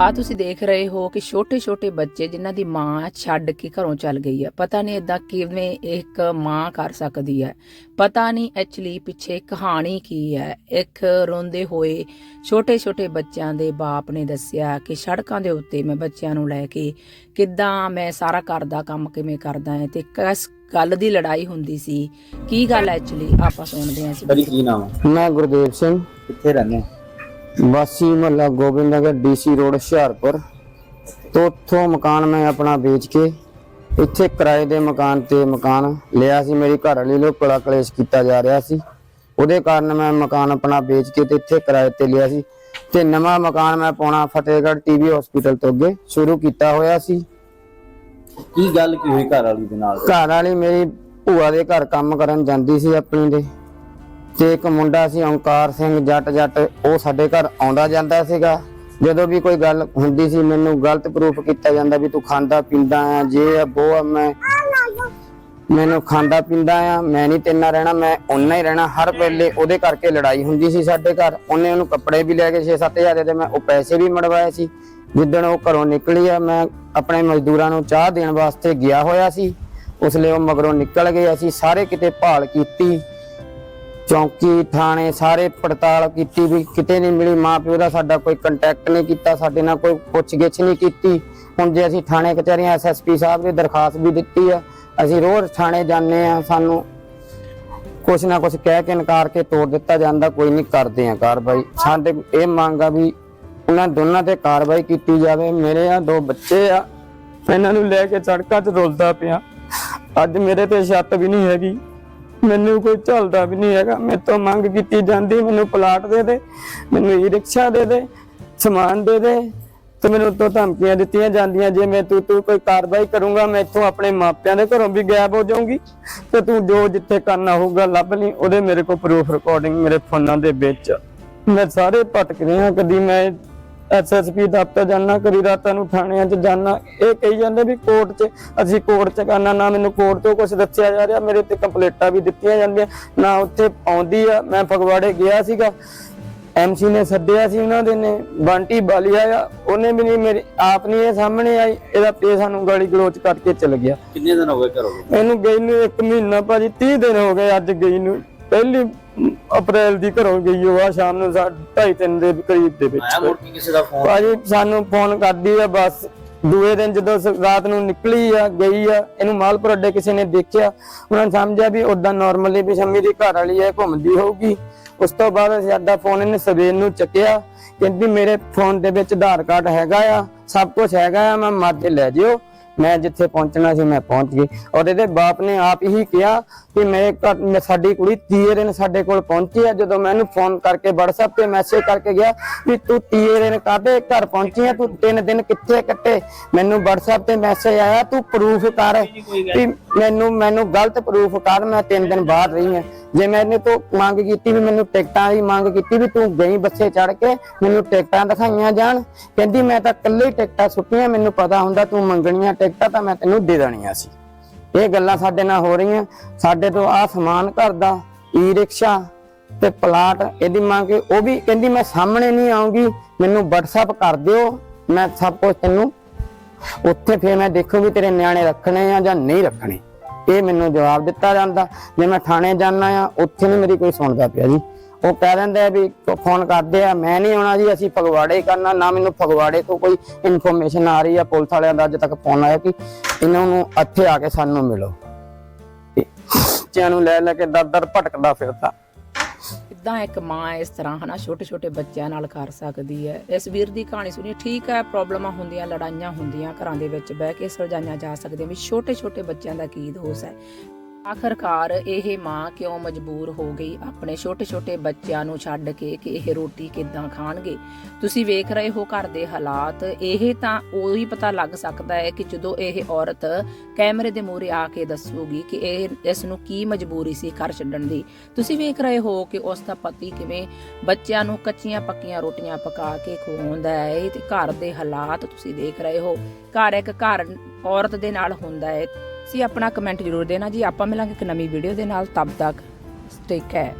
ਆ ਤੁਸੀਂ ਦੇਖ ਰਹੇ ਹੋ ਕਿ ਛੋਟੇ ਛੋਟੇ ਬੱਚੇ ਜਿਨ੍ਹਾਂ ਦੀ ਮਾਂ ਛੱਡ ਕੇ ਘਰੋਂ ਚੱਲ ਗਈ ਹੈ। ਪਤਾ ਨਹੀਂ ਇਦਾਂ ਕਿਵੇਂ ਇੱਕ ਮਾਂ ਕਰ ਸਕਦੀ ਹੈ। ਪਤਾ ਨਹੀਂ ਐਕਚੁਅਲੀ ਪਿੱਛੇ ਕਹਾਣੀ ਕੀ ਹੈ। ਇੱਕ ਰੋਂਦੇ ਹੋਏ ਛੋਟੇ ਛੋਟੇ ਬੱਚਿਆਂ ਦੇ ਬਾਪ ਨੇ ਦੱਸਿਆ ਕਿ ਸੜਕਾਂ ਦੇ ਉੱਤੇ ਮੈਂ ਬੱਚਿਆਂ ਨੂੰ ਲੈ ਕੇ ਕਿੱਦਾਂ ਮੈਂ ਸਾਰਾ ਘਰ ਦਾ ਕੰਮ ਕਿਵੇਂ ਕਰਦਾ ਹਾਂ ਤੇ ਕਿਸ ਗੱਲ ਦੀ ਲੜਾਈ ਹੁੰਦੀ ਸੀ। ਕੀ ਗੱਲ ਐਕਚੁਅਲੀ? ਆਪਾਂ ਸੁਣਦੇ ਹਾਂ ਕੀ ਨਾਮ ਹੈ? ਮੈਂ ਗੁਰਦੇਵ ਸਿੰਘ। ਕਿੱਥੇ ਰਹਿੰਦੇ ਹੋ? ਵਾਸੀ ਮਹੱਲਾ ਗੋਬਿੰਦ ਨਗਰ ਡੀਸੀ ਰੋਡ ਹੁਸ਼ਿਆਰਪੁਰ ਤੋਂ ਉੱਥੋਂ ਮਕਾਨ ਮੈਂ ਆਪਣਾ ਵੇਚ ਕੇ ਇੱਥੇ ਕਿਰਾਏ ਦੇ ਮਕਾਨ ਤੇ ਮਕਾਨ ਲਿਆ ਸੀ। ਮੇਰੀ ਘਰ ਵਾਲੀ ਲੋ ਕਲਾ ਕਲੇਸ਼ ਕੀਤਾ ਜਾ ਰਿਹਾ ਸੀ। ਉਹਦੇ ਕਾਰਨ ਮੈਂ ਮਕਾਨ ਆਪਣਾ ਵੇਚ ਕੇ ਤੇ ਇੱਥੇ ਕਿਰਾਏ ਤੇ ਲਿਆ ਸੀ। ਤੇ ਨਵਾਂ ਮਕਾਨ ਮੈਂ ਪਾਉਣਾ ਫਤਿਹਗੜ੍ਹ ਟੀਵੀ ਹਸਪੀਟਲ ਤੋਂ ਅੱਗੇ ਸ਼ੁਰੂ ਕੀਤਾ ਹੋਇਆ ਸੀ। ਕੀ ਗੱਲ ਕੀ ਹੋਈ ਘਰ ਵਾਲੀ ਦੇ ਨਾਲ? ਘਰ ਵਾਲੀ ਮੇਰੀ ਭੂਆ ਦੇ ਘਰ ਕੰਮ ਕਰਨ ਜਾਂਦੀ ਸੀ ਆਪਣੀ ਦੇ। ਤੇ ਇੱਕ ਮੁੰਡਾ ਸੀ ਓਂਕਾਰ ਸਿੰਘ, ਜੱਟ ਜੱਟ, ਉਹ ਸਾਡੇ ਘਰ ਆਉਂਦਾ ਜਾਂਦਾ ਸੀਗਾ। ਜਦੋਂ ਵੀ ਕੋਈ ਗੱਲ ਹੁੰਦੀ ਸੀ, ਮੈਨੂੰ ਗਲਤ ਪ੍ਰੂਫ ਕੀਤਾ ਜਾਂਦਾ ਵੀ ਤੂੰ ਖਾਂਦਾ ਪੀਂਦਾ ਆ, ਜੇ ਆ ਉਹ ਆ, ਮੈਂ ਮੈਨੂੰ ਖਾਂਦਾ ਪੀਂਦਾ ਆ, ਮੈਂ ਨਹੀਂ ਤੇਨਾਂ ਰਹਿਣਾ, ਮੈਂ ਓਨਾ ਹੀ ਰਹਿਣਾ। ਹਰ ਵੇਲੇ ਉਹਦੇ ਕਰਕੇ ਲੜਾਈ ਹੁੰਦੀ ਸੀ ਸਾਡੇ ਘਰ। ਉਹਨੇ ਉਹਨੂੰ ਕੱਪੜੇ ਵੀ ਲੈ ਕੇ 6-7000 ਦੇ ਤੇ ਮੈਂ ਉਹ ਪੈਸੇ ਵੀ ਮੜਵਾਏ ਸੀ। ਜਿੱਦਣ ਉਹ ਘਰੋਂ ਨਿਕਲੀ ਆ, ਮੈਂ ਆਪਣੇ ਮਜ਼ਦੂਰਾਂ ਨੂੰ ਚਾਹ ਦੇਣ ਵਾਸਤੇ ਗਿਆ ਹੋਇਆ ਸੀ। ਉਸ ਲਈ ਉਹ ਮਗਰੋਂ ਨਿਕਲ ਗਏ, ਅਸੀਂ ਸਾਰੇ ਕਿਤੇ ਭਾਲ ਕੀਤੀ। ਚੌਂਕੀ, ਥਾਣੇ ਸਾਰੇ ਪੜਤਾਲ ਕੀਤੀ ਵੀ ਕਿਤੇ ਨਹੀਂ ਮਿਲੀ, ਮਾਂ ਪਿਓ ਦਾ ਸਾਡਾ ਕੋਈ ਕੰਟੈਕਟ ਨਹੀਂ ਕੀਤਾ, ਸਾਡੇ ਨਾਲ ਕੋਈ ਪੁੱਛਗਿੱਛ ਨਹੀਂ ਕੀਤੀ। ਹੁਣ ਜੇ ਅਸੀਂ ਥਾਣੇ ਕਚਹਿਰੀਆਂ ਐਸਐਸਪੀ ਸਾਹਿਬ ਦੇ ਦਰਖਾਸਤ ਵੀ ਦਿੱਤੀ ਆ, ਅਸੀਂ ਰੋਜ਼ ਥਾਣੇ ਜਾਂਦੇ ਆ, ਸਾਨੂੰ ਕੁਛ ਨਾ ਕੁਛ ਕਹਿ ਕੇ ਇਨਕਾਰ ਕੇ ਤੋੜ ਦਿੱਤਾ ਜਾਂਦਾ, ਕੋਈ ਨਹੀਂ ਕਰਦੇ ਆ ਕਾਰਵਾਈ। ਸਾਡੇ ਇਹ ਮੰਗ ਆ ਵੀ ਉਹਨਾਂ ਦੋਨਾਂ ਤੇ ਕਾਰਵਾਈ ਕੀਤੀ ਜਾਵੇ। ਮੇਰੇ ਆ ਦੋ ਬੱਚੇ ਆ ਇਹਨਾਂ ਨੂੰ ਲੈ ਕੇ ਸੜਕਾਂ 'ਚ ਰੁਲਦਾ ਪਿਆ। ਅੱਜ ਮੇਰੇ ਤੇ ਛੱਤ ਵੀ ਨਹੀਂ ਹੈਗੀ। ਮੈਨੂੰ ਕੋਈ ਝੱਲਦਾ ਵੀ ਨਹੀਂ ਹੈਗਾ। ਮੇਰੇ ਤੋਂ ਮੰਗ ਕੀਤੀ ਜਾਂਦੀ, ਮੈਨੂੰ ਪਲਾਟ ਦੇ ਦੇ, ਮੈਨੂੰ ਈ ਰਿਕਸ਼ਾ ਦੇ ਦੇ, ਸਮਾਨ ਦੇ ਦੇ ਤੇ ਮੈਨੂੰ ਉੱਤੋਂ ਧਮਕੀਆਂ ਦਿੱਤੀਆਂ ਜਾਂਦੀਆਂ ਜੇ ਮੈਂ ਤੂੰ ਤੂੰ ਕੋਈ ਕਾਰਵਾਈ ਕਰੂੰਗਾ, ਮੈਂ ਇੱਥੋਂ ਆਪਣੇ ਮਾਪਿਆਂ ਦੇ ਘਰੋਂ ਵੀ ਗਾਇਬ ਹੋ ਜਾਊਂਗੀ ਤੇ ਤੂੰ ਜੋ ਜਿੱਥੇ ਕਰਨਾ ਹੋਊਗਾ ਲੱਭ ਲਈ, ਉਹਦੇ ਮੇਰੇ ਕੋਲ ਪ੍ਰੂਫ ਰਿਕਾਰਡਿੰਗ ਮੇਰੇ ਫੋਨਾਂ ਦੇ ਵਿੱਚ। ਮੈਂ ਸਾਰੇ ਭਟਕ ਰਿਹਾ, ਕਦੀ ਮੈਂ ਐਸਐਸਪੀ ਦਫ਼ਤਰ ਜਾਣਾ ਕਦੀ ਰਾਤਾਂ ਨੂੰ ਥਾਣਿਆਂ 'ਚ ਜਾਣਾ ਇਹ ਕਹੀ ਜਾਂਦੇ ਵੀ ਕੋਰਟ 'ਚ ਅਸੀਂ ਕੋਰਟ 'ਚ ਕਰਨਾ ਨਾ ਮੈਨੂੰ ਕੋਰਟ ਤੋਂ ਕੁਝ ਦੱਸਿਆ ਜਾ ਰਿਹਾ ਮੇਰੇ ਤੇ ਕੰਪਲੇਂਟਾਂ ਵੀ ਦਿੱਤੀਆਂ ਜਾਂਦੀਆਂ ਨਾ ਉੱਥੇ ਆਉਂਦੀ ਆ। ਮੈਂ ਫਗਵਾੜੇ ਗਿਆ ਸੀਗਾ। ਐਮਸੀ ਨੇ ਸੱਦਿਆ ਸੀ ਉਹਨਾਂ ਦੇ ਨੇ ਬੰਟੀ ਬਾਲੀਆ ਆ ਉਹਨੇ ਵੀ ਨਹੀਂ ਮੇਰੇ ਆਪ ਨਹੀਂ ਇਹ ਸਾਹਮਣੇ ਆਈ ਇਹਦਾ ਪੇ ਸਾਨੂੰ ਗਾਲੀ ਗਲੋਚ ਕਰਕੇ ਚਲ ਗਿਆ। ਕਿੰਨੇ ਦਿਨ ਹੋ ਗਏ ਘਰੋਂ? ਇਹਨੂੰ ਗਈ ਨੂੰ ਇੱਕ ਮਹੀਨਾ ਭਾਜੀ 30 ਦਿਨ ਹੋ ਗਏ ਅੱਜ ਗਈ ਨੂੰ। ਪਹਿਲੀ ਅਪ੍ਰੈਲ ਦੀ ਘਰੋਂ ਗਈ ਉਹ ਆ ਸ਼ਾਮ ਨੂੰ 2:30 ਤਿੰਨ ਦੇ ਕਰੀਬ ਦੇ ਵਿੱਚ। ਆਇਆ ਮੁੜ ਕੇ ਕਿਸੇ ਦਾ ਫੋਨ ਭਾਜੀ ਸਾਨੂੰ ਫੋਨ ਕਰਦੀ ਆ ਬਸ। ਦੂਏ ਦਿਨ ਜਦੋਂ ਰਾਤ ਨੂੰ ਨਿਕਲੀ ਆ ਗਈ ਆ ਇਹਨੂੰ ਮਾਲਪੁਰ ਅੱਡੇ ਕਿਸੇ ਨੇ ਦੇਖਿਆ ਉਹਨਾਂ ਨੇ ਸਮਝਿਆ ਵੀ ਉਦਾਂ ਨਾਰਮਲੀ ਵੀ ਸ਼ੰਮੀ ਦੀ ਘਰ ਵਾਲੀ ਹੈ ਘੁੰਮਦੀ ਹੋਊਗੀ। ਉਸ ਤੋਂ ਬਾਅਦ ਸਾਡਾ ਫੋਨ ਇਹਨੇ ਸਵੇਰ ਨੂੰ ਚੱਕਿਆ ਕਹਿੰਦੀ ਮੇਰੇ ਫੋਨ ਦੇ ਵਿੱਚ ਆਧਾਰ ਕਾਰਡ ਹੈਗਾ ਆ ਸਭ ਕੁਝ ਹੈਗਾ ਆ ਮੈਂ ਮਰਜ਼ੀ ਲੈ ਜਿਓ। ਮੈਂ ਜਿੱਥੇ ਪਹੁੰਚਣਾ ਸੀ ਮੈਂ ਪਹੁੰਚ ਗਈ। ਔਰ ਇਹਦੇ ਬਾਪ ਨੇ ਆਪ ਹੀ ਕਿਹਾ ਕਿ ਮੈਂ ਸਾਡੀ ਕੁੜੀ ਤੀਏ ਦਿਨ ਸਾਡੇ ਕੋਲ ਪਹੁੰਚੀ ਆ। ਜਦੋਂ ਮੈਂ ਇਹਨੂੰ ਫੋਨ ਕਰਕੇ WhatsApp ਤੇ ਮੈਸੇਜ ਕਰਕੇ ਗਿਆ ਵੀ ਤੂੰ ਤੀਏ ਦਿਨ ਕਾਹਦੇ ਘਰ ਪਹੁੰਚੀ ਆ? ਤੂੰ ਤਿੰਨ ਦਿਨ ਕਿੱਥੇ ਕੱਟੇ? ਮੈਨੂੰ WhatsApp ਤੇ ਮੈਸੇਜ ਆਇਆ ਤੂੰ ਪ੍ਰੂਫ ਕਰ ਵੀ ਮੈਨੂੰ ਮੈਨੂੰ ਗਲਤ ਪ੍ਰੂਫ ਕਰ ਮੈਂ ਤਿੰਨ ਦਿਨ ਬਾਹਰ ਰਹੀ ਹਾਂ ਜੇ ਮੈਂ ਇਹਨੇ ਤੋਂ ਮੰਗ ਕੀਤੀ ਵੀ ਮੈਨੂੰ ਟਿਕਟਾਂ ਦੀ ਮੰਗ ਕੀਤੀ ਵੀ ਤੂੰ ਗਈ ਬੱਸੇ ਚੜ ਕੇ ਮੈਨੂੰ ਟਿਕਟਾਂ ਦਿਖਾਈਆਂ ਜਾਣ। ਕਹਿੰਦੀ ਮੈਂ ਤਾਂ ਇਕੱਲੇ ਟਿਕਟਾਂ ਸੁੱਟੀਆਂ ਮੈਨੂੰ ਪਤਾ ਹੁੰਦਾ ਤੂੰ ਮੰਗਣੀਆਂ ਟਿਕਟਾਂ ਤਾਂ ਮੈਂ ਤੈਨੂੰ ਦੇ ਦੇਣੀਆਂ ਸੀ। ਇਹ ਗੱਲਾਂ ਸਾਡੇ ਨਾਲ ਹੋ ਰਹੀਆਂ। ਸਾਡੇ ਤੋਂ ਆ ਸਮਾਨ ਘਰ ਦਾ ਈ ਰਿਕਸ਼ਾ ਤੇ ਪਲਾਟ, ਇਹਦੀ ਮੰਗ ਕੇ ਉਹ ਵੀ ਕਹਿੰਦੀ ਮੈਂ ਸਾਹਮਣੇ ਨਹੀਂ ਆਉਂਗੀ ਮੈਨੂੰ WhatsApp ਕਰ ਦਿਓ। ਮੈਂ ਸਭ ਕੁਝ ਤੈਨੂੰ ਉੱਥੇ ਫੇਰ ਮੈਂ ਦੇਖੂ ਤੇਰੇ ਨਿਆਣੇ ਰੱਖਣੇ ਆ ਜਾਂ ਨਹੀਂ ਰੱਖਣੇ। ਇਹ ਮੈਨੂੰ ਜਵਾਬ ਦਿੱਤਾ ਜਾਂਦਾ। ਜੇ ਮੈਂ ਥਾਣੇ ਜਾਣਾ ਆ, ਉੱਥੇ ਨਹੀਂ ਮੇਰੀ ਕੋਈ ਸੁਣਦਾ ਪਿਆ ਜੀ। ਉਹ ਕਹਿ ਦਿੰਦੇ ਆ ਵੀ ਫੋਨ ਕਰਦੇ ਆ, ਮੈਂ ਨਹੀਂ ਆਉਣਾ ਜੀ, ਅਸੀਂ ਫਗਵਾੜੇ ਕਰਨਾ, ਨਾ ਮੈਨੂੰ ਫਗਵਾੜੇ ਤੋਂ ਕੋਈ ਇਨਫੋਰਮੇਸ਼ਨ ਆ ਰਹੀ ਆ, ਪੁਲਿਸ ਵਾਲਿਆਂ ਦਾ ਅੱਜ ਤੱਕ ਫੋਨ ਆਇਆ ਕਿ ਇਹਨਾਂ ਨੂੰ ਇੱਥੇ ਆ ਕੇ ਸਾਨੂੰ ਮਿਲੋ। ਬੱਚਿਆਂ ਨੂੰ ਲੈ ਲੈ ਕੇ ਦਰ ਦਰ ਭਟਕਦਾ ਫਿਰਦਾ। ਕਿੱਦਾਂ ਇੱਕ ਮਾਂ ਇਸ ਤਰ੍ਹਾਂ ਹਨਾ ਛੋਟੇ ਛੋਟੇ ਬੱਚਿਆਂ ਨਾਲ ਕਰ ਸਕਦੀ ਹੈ? ਇਸ ਵੀਰ ਦੀ ਕਹਾਣੀ ਸੁਣੀ ਠੀਕ ਹੈ, ਪ੍ਰੋਬਲਮਾਂ ਹੁੰਦੀਆਂ, ਲੜਾਈਆਂ ਹੁੰਦੀਆਂ, ਘਰਾਂ ਦੇ ਵਿੱਚ ਬਹਿ ਕੇ ਸੁਲਝਾਈਆਂ ਜਾ ਸਕਦੀਆਂ, ਵੀ ਛੋਟੇ ਛੋਟੇ ਬੱਚਿਆਂ ਦਾ ਕੀ ਦੋਸ਼ ਹੈ? ਆਖਰਕਾਰ ਇਹ ਮਾਂ ਕਿਉਂ ਮਜਬੂਰ ਹੋ ਗਈ? ਆਪਣੇ ਛੋਟੇ ਛੋਟੇ ਬੱਚਿਆਂ ਨੂੰ ਛੱਡ ਕੇ ਕਿ ਇਹ ਰੋਟੀ ਕਿੱਦਾਂ ਖਾਣਗੇ? ਤੁਸੀਂ ਵੇਖ ਰਹੇ ਹੋ ਘਰ ਦੇ ਹਾਲਾਤ। ਇਹ ਤਾਂ ਉਹੀ ਪਤਾ ਲੱਗ ਸਕਦਾ ਹੈ ਕਿ ਜਦੋਂ ਇਹ ਔਰਤ ਕੈਮਰੇ ਦੇ ਮੂਹਰੇ ਆ ਕੇ ਦੱਸੂਗੀ ਕਿ ਇਹ, ਇਸ ਨੂੰ ਕੀ ਮਜਬੂਰੀ ਸੀ ਘਰ ਛੱਡਣ ਦੀ। ਤੁਸੀਂ ਵੇਖ ਰਹੇ ਹੋ ਕਿ ਉਸ ਦਾ ਪਤੀ ਕਿਵੇਂ ਬੱਚਿਆਂ ਨੂੰ ਕੱਚੀਆਂ ਪੱਕੀਆਂ ਰੋਟੀਆਂ ਪਕਾ ਕੇ ਖਵਾਉਂਦਾ ਹੈ ਤੇ ਘਰ ਦੇ ਹਾਲਾਤ ਤੁਸੀਂ ਦੇਖ ਰਹੇ ਹੋ। ਘਰ ਇੱਕ ਘਰ ਔਰਤ ਦੇ ਨਾਲ ਹੁੰਦਾ ਹੈ। ਤੁਸੀਂ ਆਪਣਾ ਕਮੈਂਟ ਜ਼ਰੂਰ ਦੇਣਾ ਜੀ। ਆਪਾਂ ਮਿਲਾਂਗੇ ਇੱਕ ਨਵੀਂ ਵੀਡੀਓ ਦੇ ਨਾਲ। ਤਬ ਤੱਕ ਟੇਕ ਕੇਅਰ